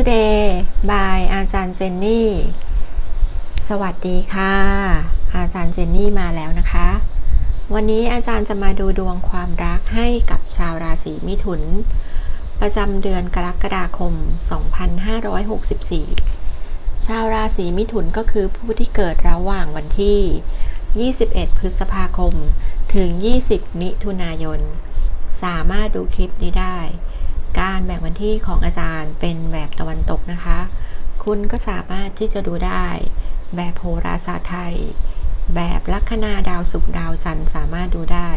Today by อาจารย์เจนนี่ สวัสดีค่ะ อาจารย์เจนนี่มาแล้วนะคะ วันนี้อาจารย์จะมาดูดวงความรักให้กับชาวราศีมิถุน ประจำเดือนกรกฎาคม 2564 ชาวราศีมิถุนก็คือผู้ที่เกิดระหว่างวันที่ 21 พฤษภาคม ถึง 20 มิถุนายน สามารถดูคลิปนี้ได้ การแบ่งวันที่ของอาจารย์เป็นแบบตะวันตกนะคะ คุณก็สามารถที่จะดูได้ แบบโหราศาสตร์ไทย แบบลัคนาดาวศุกร์ดาวจันทร์สามารถดูได้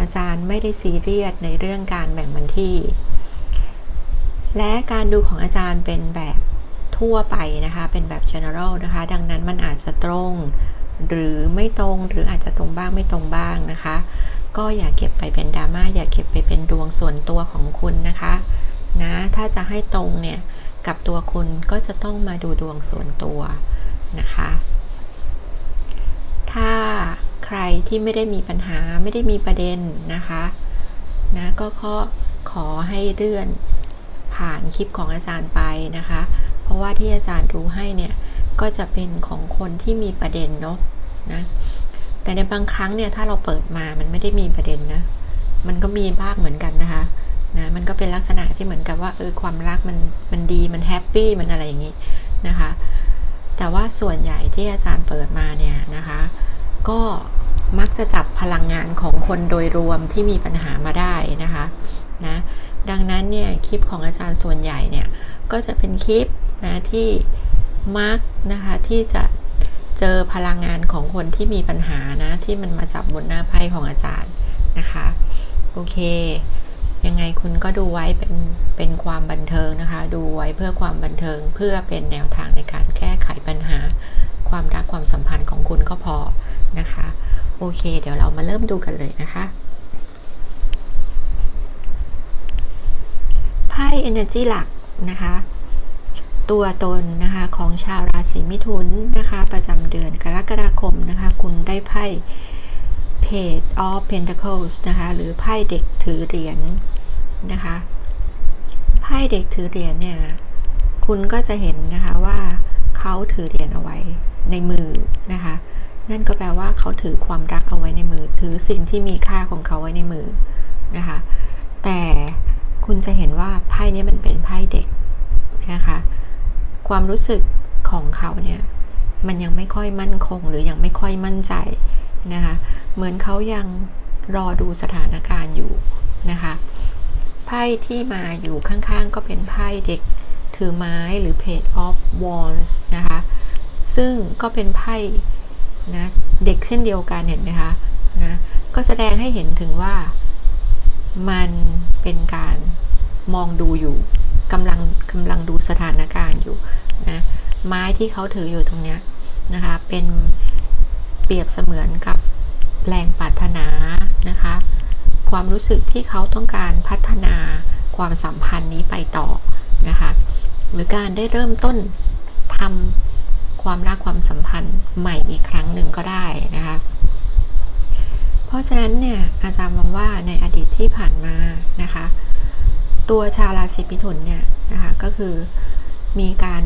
อาจารย์ไม่ได้ซีเรียสในเรื่องการแบ่งวันที่ และการดูของอาจารย์เป็นแบบทั่วไปนะคะ เป็นแบบ general นะคะ ดังนั้นมันอาจจะตรง หรือไม่ตรงหรืออาจจะตรงบ้างไม่ตรงบ้างนะคะ ก็อย่าเก็บไปเป็นดราม่าอย่าเก็บไปเป็นดวงส่วนตัวของคุณนะคะนะถ้าจะให้ตรงเนี่ยกับตัวคุณก็จะต้องมาดูดวงส่วนตัวนะคะ ถ้าใครที่ไม่ได้มีปัญหาไม่ได้มีประเด็นนะคะนะก็ขอขอให้เลื่อนผ่านคลิปของอาจารย์ไปนะคะ เพราะว่าที่อาจารย์รู้ให้เนี่ยก็จะเป็นของคนที่มีประเด็นเนาะนะ แต่ในบางครั้งเนี่ยถ้าเราเปิดมามันไม่ได้มีประเด็นนะ มันก็มีบ้างเหมือนกันนะคะนะมันก็เป็นลักษณะที่เหมือนกับว่าเออความรักมันมันดีมันแฮปปี้มันอะไรอย่างนี้นะคะ แต่ว่าส่วนใหญ่ที่อาจารย์เปิดมาเนี่ยนะคะ ก็มักจะจับพลังงานของคนโดยรวมที่มีปัญหามาได้นะคะนะดังนั้นเนี่ยคลิปของอาจารย์ส่วนใหญ่เนี่ยก็จะเป็นคลิปนะที่มักนะคะที่จะ เจอพลังงานของคนที่มีปัญหานะ ที่มันมาจับบนหน้าไพ่ของอาจารย์นะคะ โอเค ยังไงคุณก็ดูไว้เป็นเป็นความบันเทิงนะคะ ดูไว้เพื่อความบันเทิงเพื่อเป็นแนวทางในการแก้ไขปัญหา ความรักความสัมพันธ์ของคุณก็พอนะคะ โอเค เดี๋ยวเรามาเริ่มดูกันเลยนะคะไพ่ Energy หลักนะคะ ตัวตนนะคะของชาวราศีมิถุนนะคะ ประจำเดือนกรกฎาคมนะคะ คุณได้ไพ่ Page of Pentacles นะคะ หรือไพ่เด็กถือเหรียญนะคะไพ่เด็กถือเหรียญเนี่ย คุณก็จะเห็นนะคะว่าเขาถือเหรียญเอาไว้ในมือนะคะ นั่นก็แปลว่าเขาถือความรักเอาไว้ในมือ ถือสิ่งที่มีค่าของเขาไว้ในมือนะคะ แต่คุณจะเห็นว่าไพ่นี้มันเป็นไพ่เด็กนะคะ ความรู้สึกของเขาเนี่ยมันยังไม่ค่อยมั่นคงหรือยังไม่ค่อยมั่นใจนะคะเหมือนเขายังรอดูสถานการณ์อยู่นะคะไพ่ที่มาอยู่ข้างๆ ก็เป็นไพ่เด็กถือไม้หรือ Page of Wands นะคะซึ่งก็เป็นไพ่นะเด็กเช่นเดียวกันเห็นไหมคะนะก็แสดงให้เห็นถึงว่ามันเป็นการมองดูอยู่ กำลังกำลังดูสถานการณ์อยู่นะไม้ที่เขาถืออยู่ตรงเนี้ยนะคะเป็นเปรียบเสมือนกับแรงปรารถนานะคะ ความรู้สึกที่เขาต้องการพัฒนาความสัมพันธ์นี้ไปต่อนะคะหรือการได้เริ่มต้นทำความรักความสัมพันธ์ใหม่อีกครั้งหนึ่งก็ได้นะคะเพราะฉะนั้นเนี่ยอาจารย์มองว่าในอดีตที่ผ่านมานะคะ ตัวชาวราศีมิถุนเนี่ยนะคะก็คือมีการ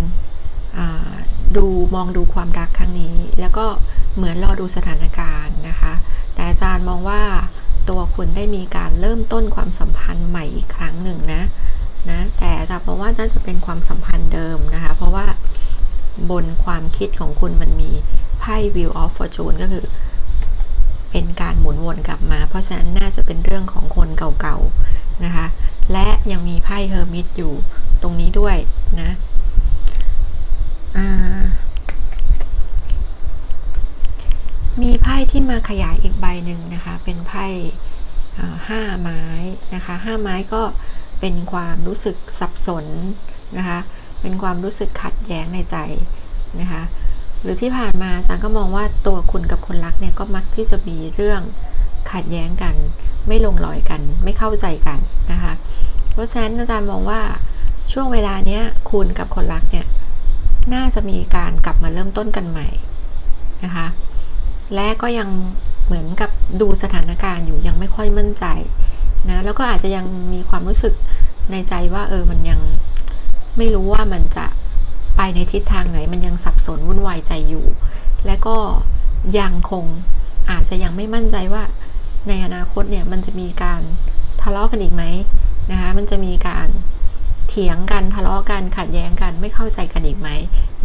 ดูมองดูความรักครั้งนี้ แล้วก็เหมือนรอดูสถานการณ์นะคะ แต่อาจารย์มองว่าตัวคุณได้มีการเริ่มต้นความสัมพันธ์ใหม่อีกครั้งหนึ่งนะนะแต่อาจารย์มองว่าน่าจะเป็นความสัมพันธ์เดิมนะคะ เพราะว่าบนความคิดของคุณมันมีไพ่ Wheel of Fortune ก็คือ เป็นการหมุนวนกลับมา เพราะฉะนั้นน่าจะเป็นเรื่องของคนเก่าๆนะคะ และยังมีไพ่เฮอร์มิตอยู่ตรงนี้ด้วยนะมีไพ่ที่มาขยายอีกใบหนึ่งนะคะ เป็นไพ่ห้าไม้นะคะห้าไม้ก็เป็นความรู้สึกสับสนนะคะ เป็นความรู้สึกขัดแย้งในใจนะคะ หรือที่ผ่านมาอาจารย์ก็มองว่าตัวคุณกับคนรักเนี่ยก็มักที่จะมีเรื่องขัดแย้งกัน ไม่ลงรอยกัน ไม่เข้าใจกันนะคะ เพราะฉะนั้นอาจารย์มองว่าช่วงเวลาเนี้ยคุณกับคนรักเนี่ยน่าจะมีการกลับมาเริ่มต้นกันใหม่นะคะ และก็ยังเหมือนกับดูสถานการณ์อยู่ยังไม่ค่อยมั่นใจนะแล้วก็อาจจะยังมีความรู้สึกในใจว่าเออมันยังไม่รู้ว่ามันจะ ไปในทิศทางไหนมันยังสับสนวุ่นวายใจอยู่ และก็ยังคงอาจจะยังไม่มั่นใจว่า ในอนาคตเนี่ยมันจะมีการทะเลาะกันอีกไหมนะคะมันจะมีการเถียงกันทะเลาะกันขัดแย้งกันไม่เข้าใจกันอีกไหม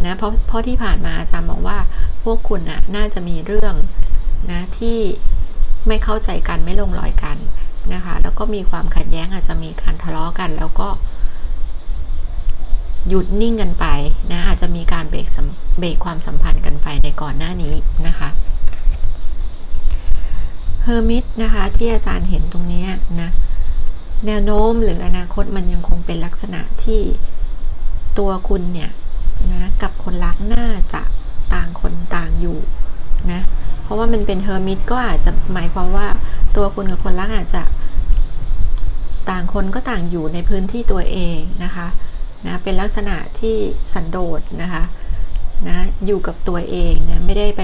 นะเพราะเพราะที่ผ่านมาอาจารย์บอกว่าพวกคุณน่ะน่าจะมีเรื่องนะที่ไม่เข้าใจกันไม่ลงรอยกันนะคะแล้วก็มีความขัดแย้งอาจจะมีการทะเลาะกัน แล้วก็ หยุดนิ่งกันไปนะอาจจะมีการเบรกเบรกความสัมพันธ์กันไปในก่อนหน้านี้นะคะเฮอร์มิตนะคะที่อาจารย์เห็นตรงนี้นะแนวโน้มหรืออนาคตมันยังคงเป็นลักษณะที่ตัวคุณเนี่ยนะกับคนรักน่าจะต่างคนต่างอยู่นะเพราะว่ามันเป็นเฮอร์มิตก็อาจจะหมายความว่าตัวคุณกับคนรักอาจจะต่างคนก็ต่างอยู่ในพื้นที่ตัวเองนะคะ นะเป็นลักษณะที่สันโดษนะคะนะอยู่กับตัวเองนะไม่ได้ไป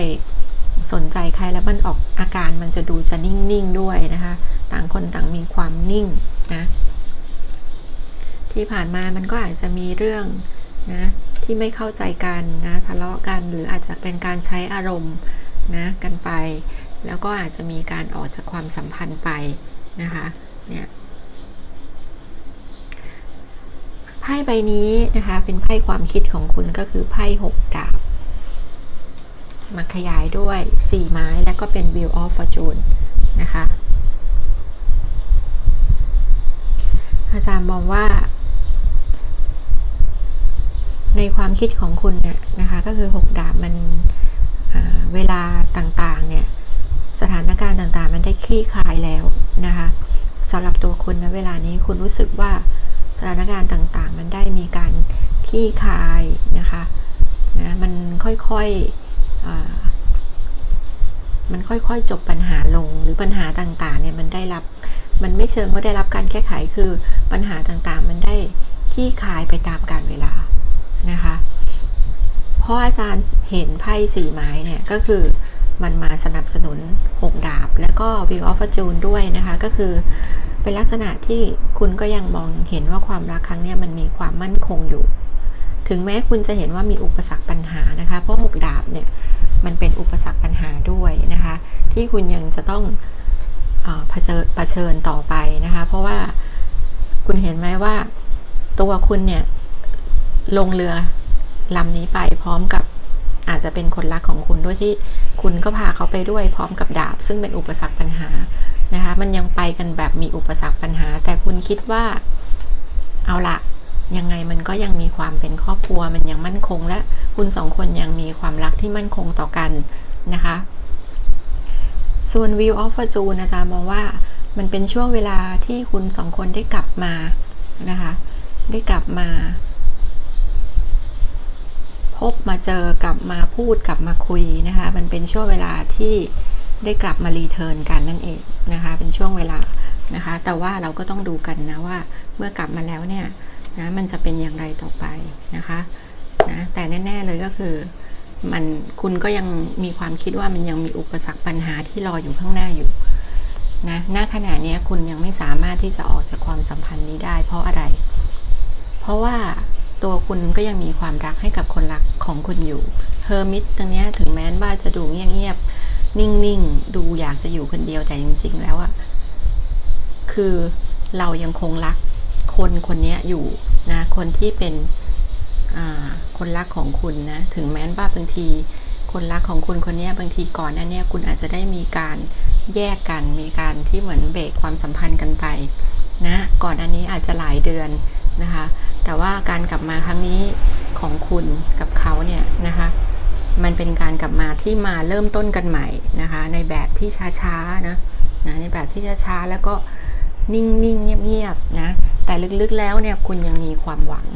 สนใจใครแล้วมันออกอาการมันจะดูจะนิ่งๆด้วยนะคะ ต่างคนต่างมีความนิ่งนะที่ผ่านมามันก็อาจจะมีเรื่องนะที่ไม่เข้าใจกันนะทะเลาะกันหรืออาจจะเป็นการใช้อารมณ์นะกันไป แล้วก็อาจจะมีการออกจากความสัมพันธ์ไปนะคะเนี่ยไพ่ใบนี้นะคะ เป็นไพ่ความคิดของคุณก็คือไพ่หกดาบมาขยายด้วย 4 ไม้แล้วก็เป็น Wheel of Fortune นะคะ อาจารย์มองว่า ในความคิดของคุณเนี่ยนะคะ ก็คือ 6 ดาบมันเวลาต่างๆ เนี่ย สถานการณ์ต่างๆ มันได้คลี่คลายแล้วนะคะสำหรับตัวคุณนะเวลานี้คุณรู้สึกว่า สถานการณ์ต่างๆ มันได้มีการคลี่คายนะคะนะมันค่อยๆมันค่อยๆจบปัญหาลงหรือปัญหาต่างๆเนี่ยมันได้รับมันไม่เชิงว่าได้รับการแก้ไขคือปัญหาต่างๆ มันได้ขี้คายไปตามกาลเวลานะคะเพราะอาจารย์เห็นไพ่สี่ไม้เนี่ยก็คือมันมาสนับสนุน 6 ดาบ แล้วก็ View of Fortune ด้วยนะคะ ก็คือ เป็นลักษณะที่คุณก็ยังมองเห็นว่าความรักครั้งนี้มันมีความมั่นคงอยู่ ถึงแม้คุณจะเห็นว่ามีอุปสรรคปัญหานะคะ เพราะ6ดาบเนี่ยมันเป็นอุปสรรคปัญหาด้วยนะคะ ที่คุณยังจะต้องเผชิญเผชิญต่อไปนะคะ เพราะว่าคุณเห็นไหมว่าตัวคุณเนี่ยลงเรือลำนี้ไปพร้อมกับอาจจะเป็นคนรักของคุณด้วยที่คุณก็พาเขาไปด้วยพร้อมกับดาบ ซึ่งเป็นอุปสรรคปัญหา นะคะ มันยังไปกันแบบมีอุปสรรคปัญหา แต่คุณคิดว่า เอาละยังไงมันก็ยังมีความเป็นครอบครัว มันยังมั่นคงและคุณสองคนยังมีความรักที่มั่นคงต่อกันนะคะ ส่วน View of Fortune อาจารย์มองว่ามันเป็นช่วงเวลาที่คุณสองคนได้กลับมานะคะ ได้กลับมา พบมาเจอกลับมาพูดกลับมาคุยนะคะ มันเป็นช่วงเวลาที่ ได้กลับมารีเทิร์นกันนั่นเองนะคะเป็นช่วงเวลานะคะ แต่ว่าเราก็ต้องดูกันนะว่าเมื่อกลับมาแล้วเนี่ยนะมันจะเป็นอย่างไรต่อไปนะคะนะแต่แน่ ๆเลยก็คือมันคุณก็ยังมีความคิดว่ามันยังมีอุปสรรคปัญหาที่รออยู่ข้างหน้าอยู่นะณขณะนี้คุณยังไม่สามารถที่จะออกจากความสัมพันธ์นี้ได้ เพราะอะไร เพราะว่าตัวคุณก็ยังมีความรักให้กับคนรักของคุณอยู่เฮอร์มิตตรงนี้ถึงแม้ว่าจะดูเงียบๆ นิ่งๆ ดูอยากจะอยู่คนเดียวแต่จริง ๆ แล้วอะคือเรายังคงรักคนคนนี้อยู่นะคนที่เป็นคนรักของคุณนะถึงแม้ว่าบางที คนรักของคุณคนนี้บางทีก่อนหน้านี้คุณอาจจะได้มีการแยกกันมีการที่เหมือนเบรกความสัมพันธ์กันไปนะก่อนอันนี้อาจจะหลายเดือนนะคะ แต่ว่าการกลับมาครั้งนี้ของคุณกับเขาเนี่ยนะคะ มันเป็นการกลับมาที่มาเริ่มต้นกันใหม่นะคะ ในแบบที่ช้าๆนะนะในแบบที่ช้าๆแล้วก็นิ่งๆเงียบๆนะแต่ลึกๆแล้วเนี่ยคุณยังมีความหวัง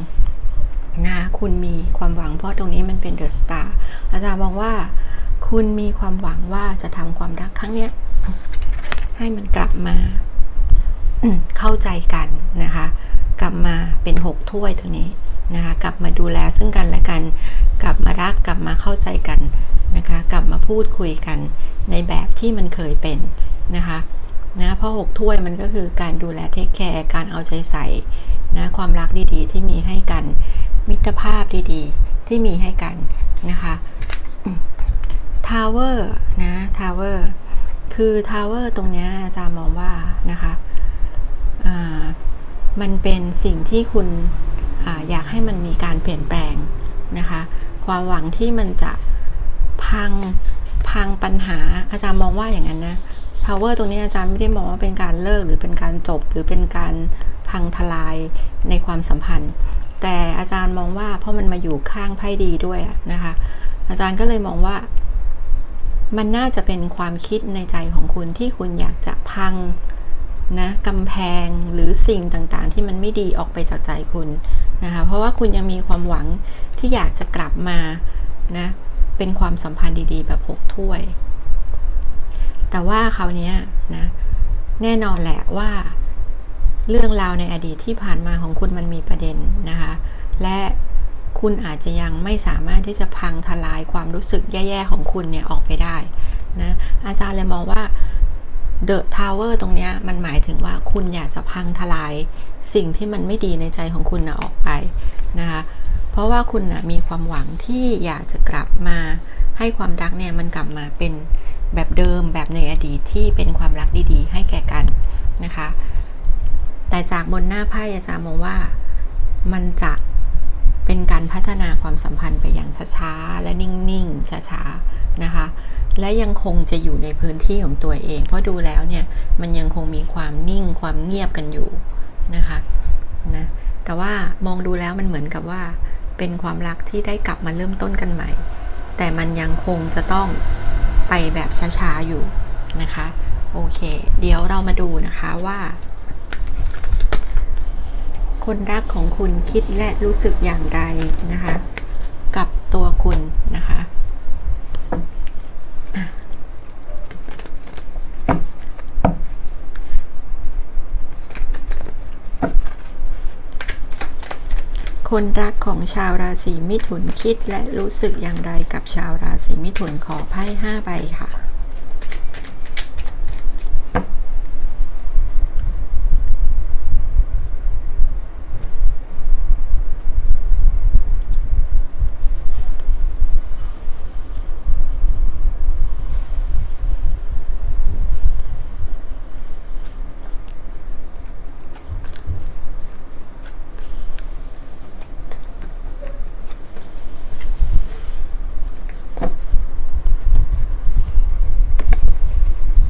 นะคุณมีความหวังเพราะตรงนี้มันเป็นเดอะสตาร์อาจารย์มองว่าคุณมีความหวังว่าจะทำความรักครั้งเนี้ยให้มันกลับมาเข้าใจกันนะคะ กลับมาเป็นหกถ้วยตัวนี้ นะคะ กลับมาดูแลซึ่งกันและกัน กลับมารักกลับมาเข้าใจกันนะคะ กลับมาพูดคุยกันในแบบที่มันเคยเป็นนะคะนะเพราะหกถ้วยมันก็คือการดูแลเทคแคร์การเอาใจใส่นะความรักดีๆ ที่มีให้กัน มิตรภาพดีๆ ที่มีให้กันนะคะทาวเวอร์นะทาวเวอร์คือทาวเวอร์ตรงนี้อาจารย์มองว่านะคะมันเป็นสิ่งที่คุณ อยากให้มันมีการเปลี่ยนแปลงนะคะ ความหวังที่มันจะพังพังปัญหาอาจารย์มองว่าอย่างนั้นนะ power ตรงนี้อาจารย์ไม่ได้มองว่าเป็นการเลิกหรือเป็นการจบหรือเป็นการพังทลายในความสัมพันธ์ แต่อาจารย์มองว่าเพราะมันมาอยู่ข้างไพ่ดีด้วยนะคะ อาจารย์ก็เลยมองว่า มันน่าจะเป็นความคิดในใจของคุณที่คุณอยากจะพัง นะกำแพงหรือสิ่งต่างๆ ที่มันไม่ดีออกไปจากใจคุณนะคะ เพราะว่าคุณยังมีความหวังที่อยากจะกลับมานะเป็นความสัมพันธ์ดีๆ แบบหกถ้วย แต่ว่าคราวนี้นะแน่นอนแหละว่าเรื่องราวในอดีตที่ผ่านมาของคุณมันมีประเด็นนะคะ และคุณอาจจะยังไม่สามารถที่จะพังทลายความรู้สึกแย่ๆของคุณเนี่ยออกไปได้นะอาจารย์เลยมองว่า The Tower ตรงนี้มันหมายถึงว่าคุณอยากจะพังทลายสิ่งที่มันไม่ดีในใจของคุณนะออกไปนะคะ เพราะว่าคุณนะมีความหวังที่อยากจะกลับมาให้ความรักเนี่ยมันกลับมาเป็นแบบเดิมแบบในอดีตที่เป็นความรักดีๆ ให้แก่กันนะคะ แต่จากบนหน้าไพ่อาจารย์มองว่ามันจะเป็นการพัฒนาความสัมพันธ์ไปอย่างช้าๆและนิ่งๆช้าๆนะคะ และยังคงจะอยู่ในพื้นที่ของตัวเอง เพราะดูแล้วเนี่ยมันยังคงมีความนิ่งความเงียบกันอยู่นะคะนะแต่ว่ามองดูแล้วมันเหมือนกับว่า เป็นความรักที่ได้กลับมาเริ่มต้นกันใหม่ แต่มันยังคงจะต้องไปแบบช้าๆอยู่นะคะ โอเค เดี๋ยวเรามาดูนะคะว่า คนรักของคุณคิดและรู้สึกอย่างไรนะคะ กับตัวคุณนะคะ คนรักของชาวราศีมิถุนคิดและรู้สึกอย่างไรกับชาวราศีมิถุนขอไพ่ห้าใบค่ะ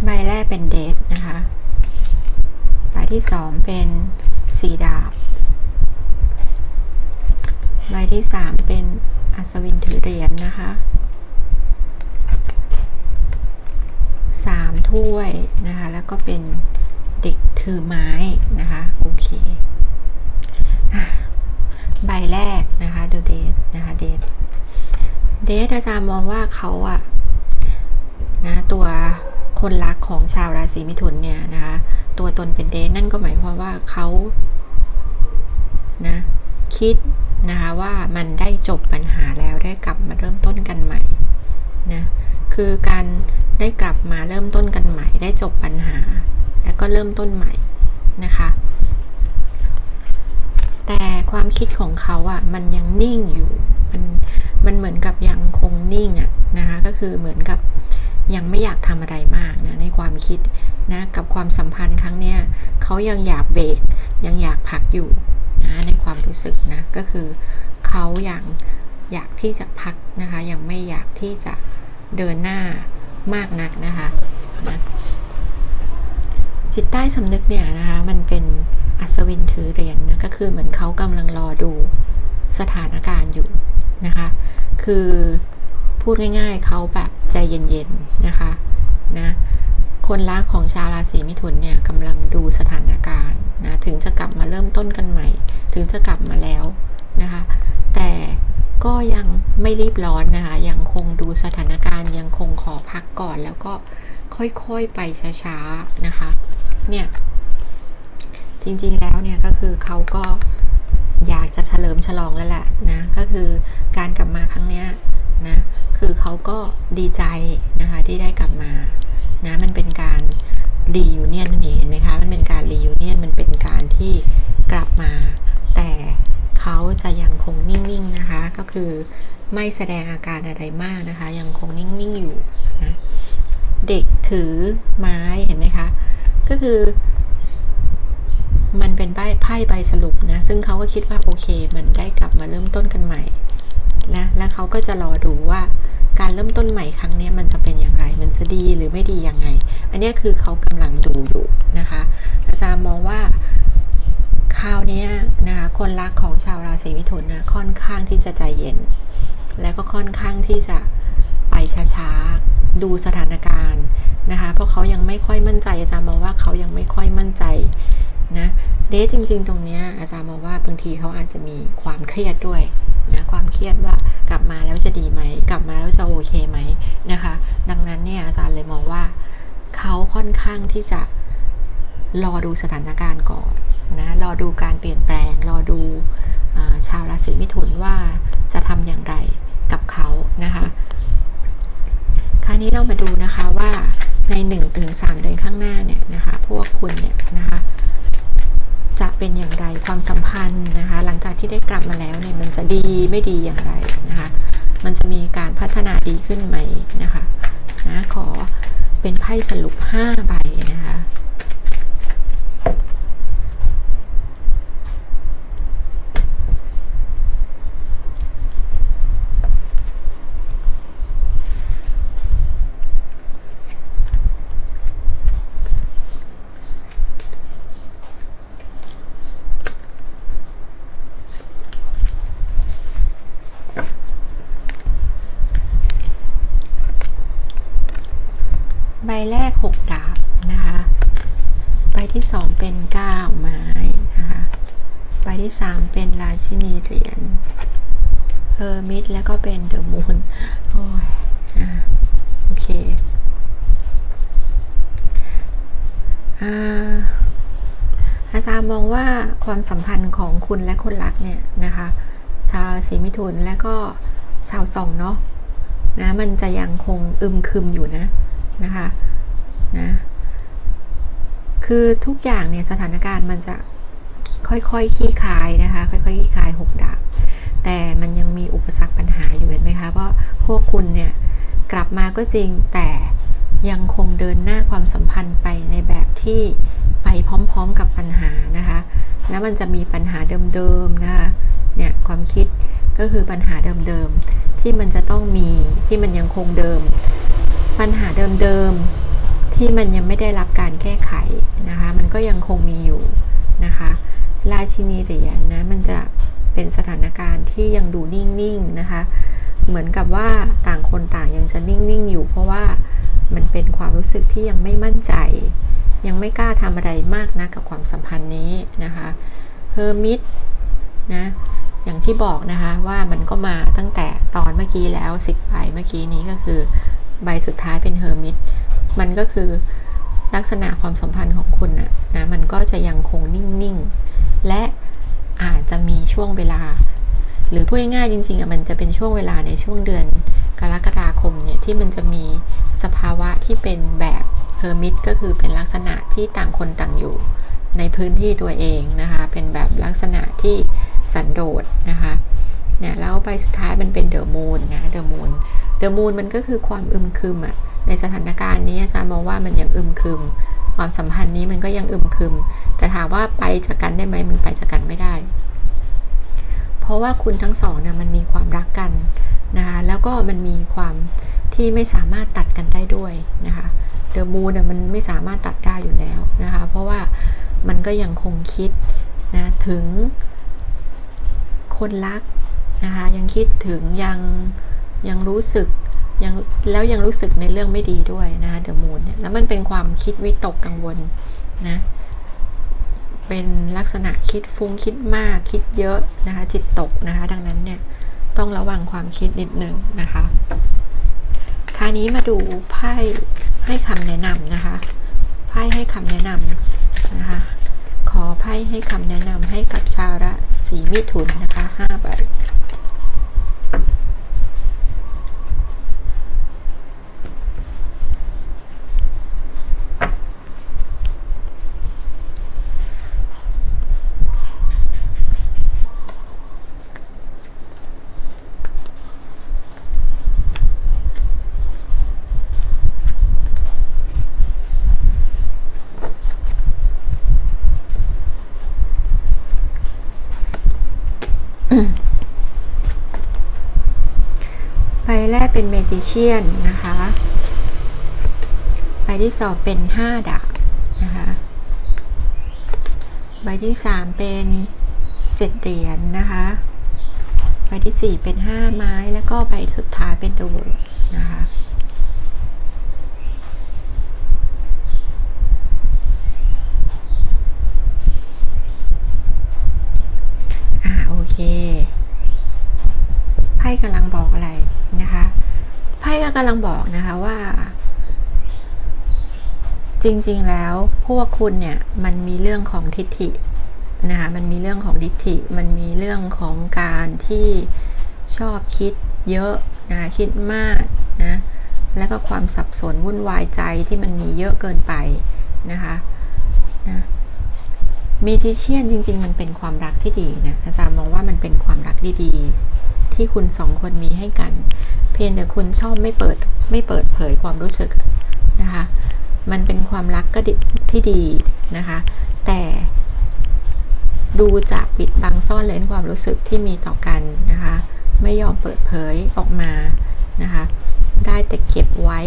ใบแรกเป็นเดทนะคะ ใบ ที่สองเป็นสีดาบ ใบที่สามเป็นอัศวินถือเหรียญนนะคะสามถ้วยนะคะ แล้วก็เป็นเด็กถือไม้นะคะ โอเค ใบแรกนะคะ The Date นะคะ Date Date อาจารย์มองว่าเขาอะนะตัวคนรักของชาวราศีมิถุนเนี่ยนะคะ ตัวตนเป็นเดนั่นก็หมายความว่าเขานะคิดนะคะว่ามันได้จบปัญหาแล้วได้กลับมาเริ่มต้นกันใหม่นะคือการได้กลับมาเริ่มต้นกันใหม่ ได้จบปัญหา แล้วก็เริ่มต้นใหม่นะคะ แต่ความคิดของเขาอะ่ะมันยังนิ่งอยู่มันมันเหมือนกับยังคงนิ่งอะ่ะนะคะก็คือเหมือนกับ ยังไม่อยากทำอะไรมากนะในความคิดนะกับความสัมพันธ์ครั้งเนี้ยเขายังอยากเบรกยังอยากพักอยู่นะในความรู้สึกนะก็คือเขายังอยากที่จะพักนะคะยังไม่อยากที่จะเดินหน้ามากนักนะคะนะจิตใต้สำนึกเนี่ยนะคะมันเป็นอัศวินถือเหรียญนนะก็คือเหมือนเขากำลังรอดูสถานการณ์อยู่นะคะ คือ พูดง่าย ๆ เขาแบบใจเย็นๆนะคะนะคนรักของชาวราศีมิถุนเนี่ยกำลังดูสถานการณ์นะถึงจะกลับมาเริ่มต้นกันใหม่ ถึงจะกลับมาแล้วนะคะ แต่ก็ยังไม่รีบร้อนนะคะ ยังคงดูสถานการณ์ยังคงขอพักก่อนแล้วก็ค่อยๆไปช้าๆนะคะ เนี่ยจริงๆแล้วเนี่ยก็คือเขาก็อยากจะเฉลิมฉลองแล้วแหละนะก็คือการกลับมาครั้งเนี้ย นะคือเขาก็ดีใจนะคะที่ได้กลับมานะมันเป็นการรียูเนียนนั่นเองนะคะมันเป็นการรียูเนียนมันเป็นการที่กลับมา แต่เขาจะยังคงนิ่งๆนะคือไม่แสดงอาการอะไรมากนะคะ ยังคงนิ่งๆอยู่นะเด็กถือไม้เห็นไหมคะ ก็คือ มันเป็นใบไพ่ใบสรุปนะ ซึ่งเขาก็คิดว่าโอเค มันได้กลับมาเริ่มต้นกันใหม่ นะและเขาก็จะรอดูว่าการเริ่มต้นใหม่ครั้งนี้มันจะเป็นอย่างไร มันจะดีหรือไม่ดียังไง อันนี้คือเขากำลังดูอยู่นะคะ อาจารย์มองว่าคราวนี้นะคะคนรักของชาวราศีมิถุนนะค่อนข้างที่จะใจเย็น และก็ค่อนข้างที่จะไปช้าๆ ดูสถานการณ์นะคะ เพราะเขายังไม่ค่อยมั่นใจอาจารย์มองว่าเขายังไม่ค่อยมั่นใจ นะเดทจริง ๆ ตรงนี้อาจารย์มองว่าบางทีเขาอาจจะมีความเครียดด้วยนะความเครียดว่ากลับมาแล้วจะดีไหม กลับมาแล้วจะโอเคไหมนะคะ ดังนั้นเนี่ยอาจารย์เลยมองว่าเขาค่อนข้างที่จะรอดูสถานการณ์ก่อนนะรอดูการเปลี่ยนแปลง รอดูชาวราศีมิถุนว่าจะทำอย่างไรกับเขานะคะ คราวนี้เรามาดูนะคะว่าใน 1-3 เดือนข้างหน้าเนี่ยนะคะ พวกคุณเนี่ยนะคะ จะเป็นอย่างไรความสัมพันธ์นะคะ หลังจากที่ได้กลับมาแล้วเนี่ยมันจะดีไม่ดีอย่างไรนะคะ มันจะมีการพัฒนาดีขึ้นไหมนะคะนะขอเป็นไพ่สรุป 5 ใบนะคะ ใบแรก 6 ดาบนะคะ ใบที่ 2 เป็น 9 ไม้นะคะ ใบที่ 3 เป็นรา ชินีเหรียญเฮอร์มิตแล้วก็เป็นเดอะมูนโอ้ยอ่าโอเคอาอาจารย์มองว่าความสัมพันธ์ของคุณและคนรักเนี่ยนะคะ ชาวสีมิถุนและก็ชาวสองเนาะนะมันจะยังคงอึมครึมอยู่นะนะคะนะคือทุกอย่างเนี่ยสถานการณ์มันจะ ค่อยๆคลี่คลายนะคะ ค่อยๆคลี่คลายหกดาบแต่มันยังมีอุปสรรคปัญหาอยู่เห็นไหมคะเพราะพวกคุณเนี่ยกลับมาก็จริงแต่ยังคงเดินหน้าความสัมพันธ์ไปในแบบที่ไปพร้อมๆกับปัญหานะคะ แล้วมันจะมีปัญหาเดิมๆนะคะเนี่ยความคิดก็คือปัญหาเดิมๆที่มันจะต้องมีที่มันยังคงเดิม ปัญหาเดิมๆที่มันยังไม่ได้รับการแก้ไขนะคะ มันก็ยังคงมีอยู่นะคะ ราชินีเหรียญนะมันจะเป็นสถานการณ์ที่ยังดูนิ่งๆนะคะ เหมือนกับว่าต่างคนต่างยังจะนิ่งๆอยู่ เพราะว่ามันเป็นความรู้สึกที่ยังไม่มั่นใจ ยังไม่กล้าทำอะไรมากนะกับความสัมพันธ์นี้นะคะเฮอร์มิตนะอย่างที่บอกนะคะว่ามันก็มาตั้งแต่ตอนเมื่อกี้แล้วสิบใบเมื่อกี้นี้ก็คือใบสุดท้ายเป็นเฮอร์มิตมันก็คือลักษณะความสัมพันธ์ของคุณนะนะมันก็จะยังคงนิ่งๆ และอาจจะมีช่วงเวลา หรือพูดง่ายๆจริงๆอะมันจะเป็นช่วงเวลาในช่วงเดือนกรกฎาคมเนี่ยที่มันจะมีสภาวะที่เป็นแบบเฮอร์มิตก็คือเป็นลักษณะที่ต่างคนต่างอยู่ในพื้นที่ตัวเองนะคะ เป็นแบบลักษณะที่สันโดษนะคะเนี่ยแล้วไปสุดท้ายมันเป็นเดอะมูนนะเดอะมูนเดอะมูนมันก็คือความอึมครึมอะในสถานการณ์นี้อาจารย์มองว่ามันยังอึมครึม ความสัมพันธ์นี้มันก็ยังอึมครึม แต่ถามว่าไปจากกันได้ไหมมันไปจากกันไม่ได้ เพราะว่าคุณทั้งสองเนี่ยมันมีความรักกันนะคะแล้วก็มันมีความที่ไม่สามารถตัดกันได้ด้วยนะคะเดอะมูนเนี่ยมันไม่สามารถตัดได้อยู่แล้วนะคะ เพราะว่ามันก็ยังคงคิดนะถึงคนรักนะคะยังคิดถึงยังยังรู้สึก ยังแล้วยังรู้สึกในเรื่องไม่ดีด้วยนะคะเดอะมูนเนี่ยแล้วมันเป็นความคิดวิตกกังวลนะเป็นลักษณะคิดฟุ้งคิดมากคิดเยอะนะคะ จิตตกนะคะ ดังนั้นเนี่ยต้องระวังความคิดนิดนึงนะคะคราวนี้มาดูไพ่ให้คำแนะนำนะคะไพ่ให้คำแนะนำนะคะ ขอไพ่ให้คำแนะนำให้กับชาวราศีมิถุนนะคะห้าใบ แรกเป็นเมจิเชียนนะคะ ใบที่สองเป็นห้าดาบนะคะ ใบที่สามเป็นเจ็ดเหรียญนนะคะ ใบที่สี่เป็นห้าไม้ แล้วก็ใบสุดท้ายเป็น The World นะคะ อ่าโอเคไพ่กำลังบอกอะไรนะคะไพ่ก็กำลังบอกนะคะว่า จริงๆแล้วพวกคุณเนี่ยมันมีเรื่องของทิฏฐินะคะมันมีเรื่องของทิฏฐิ มันมีเรื่องของการที่ชอบคิดเยอะนะคิดมากนะแล้วก็ความสับสนวุ่นวายใจที่มันมีเยอะเกินไปนะคะนะมีจิเชียนจริง ๆ มันเป็นความรักที่ดีนะอาจารย์มองว่ามันเป็นความรักที่ดีที่คุณสองคนมีให้กัน เพียงแต่คุณชอบไม่เปิดไม่เปิดเผยความรู้สึกนะคะ มันเป็นความรักก็ที่ดีนะคะ แต่ดูจะปิดบังซ่อนเลนความรู้สึกที่มีต่อกันนะคะ ไม่ยอมเปิดเผยออกมานะคะ ได้แต่เก็บไว้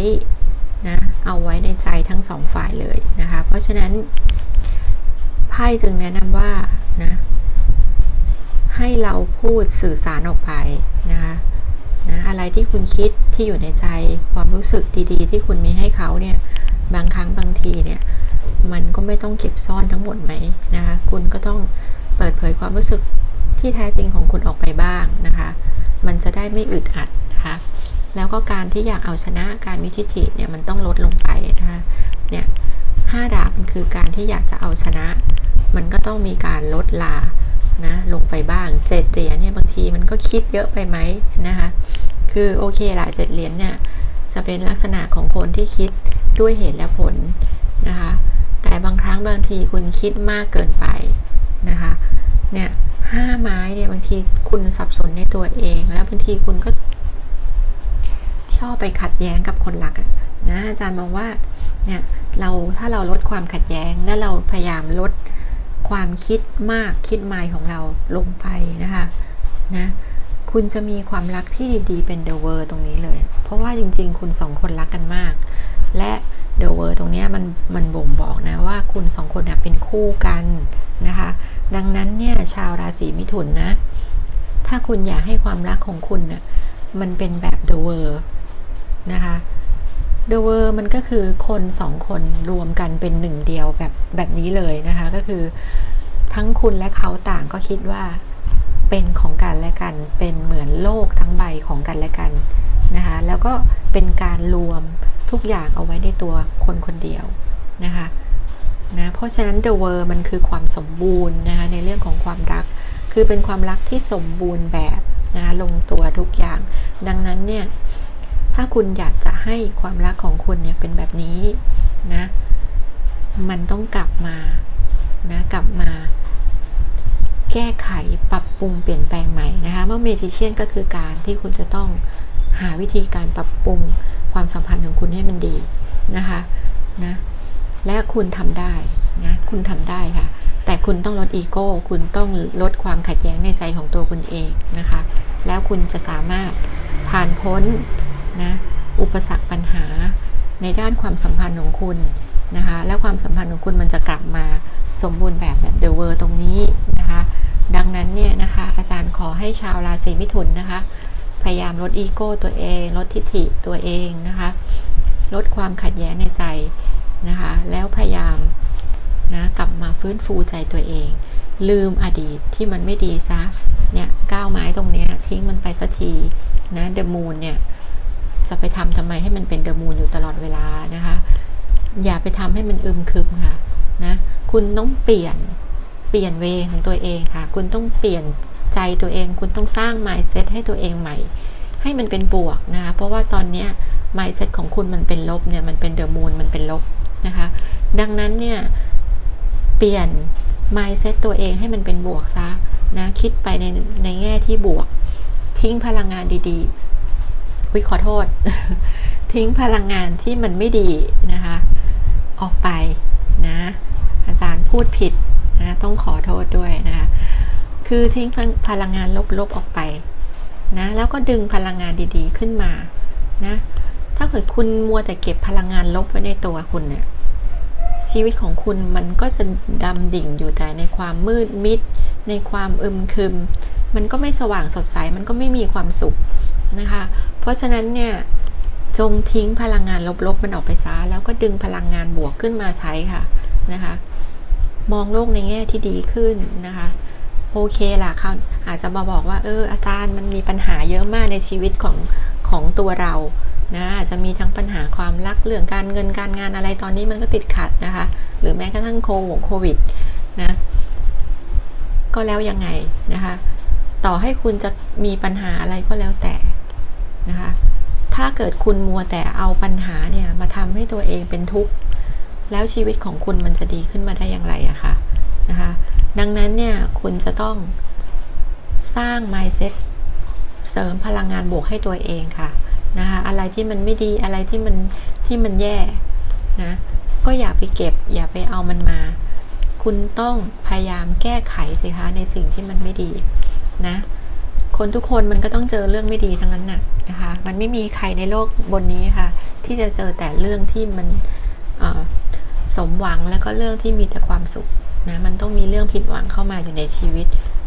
นะ เอาไว้ในใจทั้งสองฝ่ายเลยนะคะ เพราะฉะนั้นไพ่จึงแนะนำว่านะให้เราพูดสื่อสารออกไปนะคะ นะอะไรที่คุณคิดที่อยู่ในใจ ความรู้สึกดีๆ ที่คุณมีให้เขาเนี่ยบางครั้งบางทีเนี่ยมันก็ไม่ต้องเก็บซ่อนทั้งหมดไหมนะคะคุณก็ต้องเปิดเผยความรู้สึกที่แท้จริงของคุณออกไปบ้างนะคะ มันจะได้ไม่อึดอัดนะคะแล้วก็การที่อยากเอาชนะการมิทิฐิเนี่ยมันต้องลดลงไปนะคะเนี่ยห้าดาบมันคือการที่อยากจะเอาชนะ มันก็ต้องมีการลดลา นะลงไปบ้างเจ็ดเหรียญเนี่ยบางทีมันก็คิดเยอะไปไหมนะคะคือโอเคลายเจ็ดเหรียญเนี่ยจะเป็นลักษณะของคนที่คิดด้วยเหตุและผลนะคะแต่บางครั้งบางทีคุณคิดมากเกินไปนะคะเนี่ยห้าไม้เนี่ยบางทีคุณสับสนในตัวเอง แล้วบางทีคุณก็ชอบไปขัดแย้งกับคนรักอะนะอาจารย์มองว่าเนี่ยเราถ้าเราลดความขัดแย้งและเราพยายามลด ความคิดมากคิดไมายของเราลงไปนะคะนะคุณจะมีความรักที่ดีเป็นเดอะเวอร์ตรงนี้เลย เพราะว่าจริง ๆ คุณสองคนรักกันมาก และเดอะเวอร์ตรงนี้มันมันบ่งบอกนะว่าคุณสองคนเนี่ยเป็นคู่กันนะคะ ดังนั้นเนี่ยชาวราศีมิถุนนะ ถ้าคุณอยากให้ความรักของคุณเนี่ยมันเป็นแบบเดอะเวอร์นะคะ เดอะเวอร์มันก็คือคนสองคนรวมกันเป็นหนึ่งเดียวแบบแบบนี้เลยนะคะ ก็คือทั้งคุณและเขาต่างก็คิดว่าเป็นของกันและกัน เป็นเหมือนโลกทั้งใบของกันและกันนะคะ แล้วก็เป็นการรวมทุกอย่างเอาไว้ในตัวคนคนเดียวนะคะนะเพราะฉะนั้น the world มันคือความสมบูรณ์นะคะในเรื่องของความรัก คือเป็นความรักที่สมบูรณ์แบบนะคะลงตัวทุกอย่าง ดังนั้นเนี่ย ถ้าคุณอยากจะให้ความรักของคุณเนี่ยเป็นแบบนี้นะ มันต้องกลับมานะกลับมา แก้ไขปรับปรุงเปลี่ยนแปลงใหม่นะคะเมื่อเมจิเชียนก็คือการที่คุณจะต้องหาวิธีการปรับปรุงความสัมพันธ์ของคุณให้มันดีนะคะนะและคุณทำได้นะคุณทำได้ค่ะ แต่คุณต้องลดอีโก้ คุณต้องลดความขัดแย้งในใจของตัวคุณเองนะคะ แล้วคุณจะสามารถผ่านพ้น นะอุปสรรคปัญหาในด้านความสัมพันธ์ของคุณนะคะ แล้วความสัมพันธ์ของคุณมันจะกลับมาสมบูรณ์แบบแบบเดอะเวอร์ตรงนี้นะคะ ดังนั้นเนี่ยนะคะอาจารย์ขอให้ชาวราศีมิถุนนะคะ พยายามลดอีโก้ตัวเอง ลดทิฐิตัวเองนะคะ ลดความขัดแย้งในใจนะคะ แล้วพยายามนะกลับมาฟื้นฟูใจตัวเอง ลืมอดีตที่มันไม่ดีซะเนี่ยก้าวไม้ตรงเนี้ยทิ้งมันไปสักทีนะเดอะมูนเนี่ย จะไปทำทำไมให้มันเป็นเดอะมูนอยู่ตลอดเวลานะคะ อย่าไปทำให้มันอึมครึมค่ะนะคุณต้องเปลี่ยนเปลี่ยนเวของตัวเองค่ะ คุณต้องเปลี่ยนใจตัวเอง คุณต้องสร้าง mindset ให้ตัวเองใหม่ ให้มันเป็นบวกนะคะ เพราะว่าตอนนี้ย mindset ของคุณมันเป็นลบเนี่ย มันเป็นเดอะมูนมันเป็นลบนะคะ ดังนั้นเนี่ย เปลี่ยน mindset ตัวเองให้มันเป็นบวกซะนะ คิดไปในในแง่ที่บวก ทิ้งพลังงานดีๆ วิขอโทษ ทิ้งพลังงานที่มันไม่ดีนะคะ ออกไปนะ อาจารย์พูดผิดนะต้องขอโทษด้วยนะคะ คือทิ้งพลังงานลบๆออกไปนะแล้วก็ดึงพลังงานดีๆขึ้นมานะถ้าเกิดคุณมัวแต่เก็บพลังงานลบไว้ในตัวคุณเนี่ยชีวิตของคุณมันก็จะดำดิ่งอยู่แต่ในความมืดมิด ในความอึมครึม มันก็ไม่สว่างสดใส มันก็ไม่มีความสุข นะคะ เพราะฉะนั้นเนี่ยจงทิ้งพลังงานลบๆมันออกไปซะแล้วก็ดึงพลังงานบวกขึ้นมาใช้ค่ะนะคะ มองโลกในแง่ที่ดีขึ้นนะคะ โอเคล่ะเขาอาจจะมาบอกว่าเอออาจารย์มันมีปัญหาเยอะมากในชีวิตของของตัวเรานะอาจจะมีทั้งปัญหาความรักเรื่องการเงินการงานอะไรตอนนี้มันก็ติดขัดนะคะ หรือแม้กระทั่งโควงโควิดนะก็แล้วยังไงนะคะ ต่อให้คุณจะมีปัญหาอะไรก็แล้วแต่นะคะ ถ้าเกิดคุณมัวแต่เอาปัญหาเนี่ยมาทำให้ตัวเองเป็นทุกข์ แล้วชีวิตของคุณมันจะดีขึ้นมาได้อย่างไรอะคะนะคะ ดังนั้นเนี่ยคุณจะต้องสร้าง mindset เสริมพลังงานบวกให้ตัวเองค่ะนะคะอะไรที่มันไม่ดีอะไรที่มันที่มันแย่นะก็อย่าไปเก็บ อย่าไปเอามันมา คุณต้องพยายามแก้ไขสิคะในสิ่งที่มันไม่ดี นะ คนทุกคนมันก็ต้องเจอเรื่องไม่ดีทั้งนั้นน่ะนะคะ มันไม่มีใครในโลกบนนี้ค่ะ ที่จะเจอแต่เรื่องที่มันสมหวังแล้วก็เรื่องที่มีแต่ความสุขนะมันต้องมีเรื่องผิดหวังเข้ามาอยู่ในชีวิต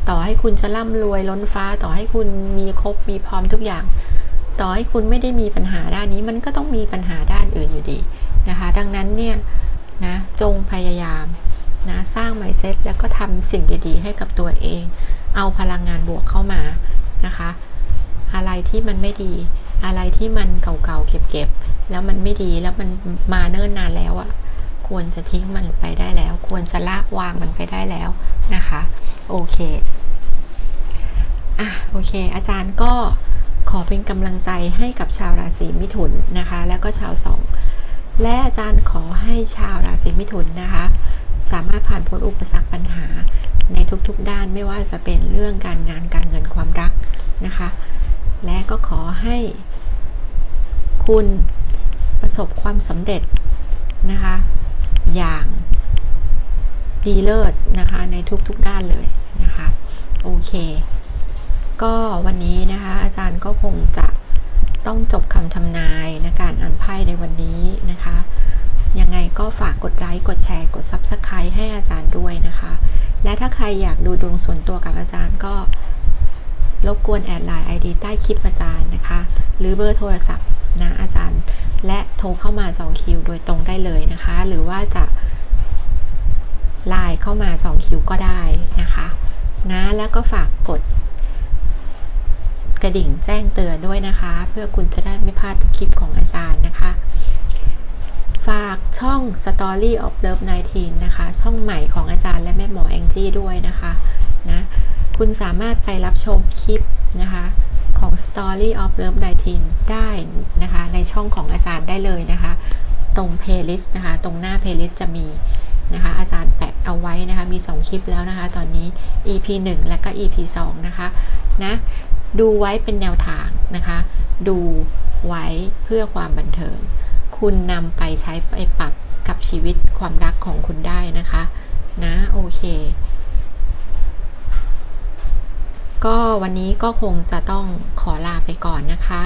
ต่อให้คุณจะร่ำรวยล้นฟ้า ต่อให้คุณมีครบมีพร้อมทุกอย่าง ต่อให้คุณไม่ได้มีปัญหาด้านนี้ มันก็ต้องมีปัญหาด้านอื่นอยู่ดีนะคะ ดังนั้นเนี่ยนะจงพยายามนะสร้าง mindset แล้วก็ทำสิ่งดีๆ ให้กับตัวเอง เอาพลังงานบวกเข้ามานะคะ อะไรที่มันไม่ดี อะไรที่มันเก่าๆเก็บๆแล้วมันไม่ดีแล้วมันมาเนิ่นนานแล้วอะ่ะ ควรจะทิ้งมันไปได้แล้ว ควรจะละวางมันไปได้แล้วนะคะ โอเคอะโอเค อาจารย์ก็ขอเป็นกำลังใจให้กับชาวราศีมิถุนนะคะ แล้วก็ชาวสองและอาจารย์ขอให้ชาวราศีมิถุนนะคะ สามารถผ่านพ้นอุปสรรคปัญหาในทุกๆด้านไม่ว่าจะเป็นเรื่องการงานการเงินความรักนะคะ และก็ขอให้คุณประสบความสำเร็จนะคะ อย่างดีเลิศนะคะในทุกๆด้านเลยนะคะโอเคก็วันนี้นะคะอาจารย์ก็คงจะต้องจบคำทำนายในการอ่านไพ่ในวันนี้นะคะ ยังไงก็ฝากกดไลค์ กดแชร์ กด Subscribe ให้อาจารย์ด้วยนะคะ และถ้าใครอยากดูดวงส่วนตัวกับอาจารย์ก็รบกวนแอดไลน์ ID ใต้คลิปอาจารย์นะคะ หรือเบอร์โทรศัพท์นะอาจารย์ และโทรเข้ามาจองคิวโดยตรงได้เลยนะคะ หรือว่าจะไลน์เข้ามาจองคิวก็ได้นะคะนะแล้วก็ฝากกดกระดิ่งแจ้งเตือนด้วยนะคะ เพื่อคุณจะได้ไม่พลาดคลิปของอาจารย์นะคะ ฝากช่อง Story of Love 19 นะคะ ช่องใหม่ของอาจารย์และแม่หมอแองจี้ด้วยนะคะนะคุณสามารถไปรับชมคลิปนะคะของ Story of Love 19 ได้นะคะในช่องของอาจารย์ได้เลยนะคะ ตรง playlist นะคะ ตรงหน้า playlist จะมีนะคะอาจารย์แปะเอาไว้นะคะ มี 2 คลิปแล้วนะคะ ตอนนี้ EP 1 และก็ EP 2 นะคะนะดูไว้เป็นแนวทางนะคะ ดูไว้เพื่อความบันเทิง คุณนำไปใช้ไปปรับกับชีวิตความรักของคุณได้นะคะ นะโอเค ก็วันนี้ก็คงจะต้องขอลาไปก่อนนะคะ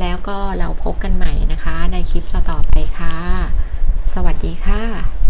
แล้วก็เราพบกันใหม่นะคะ ในคลิปต่อๆไปค่ะ สวัสดีค่ะ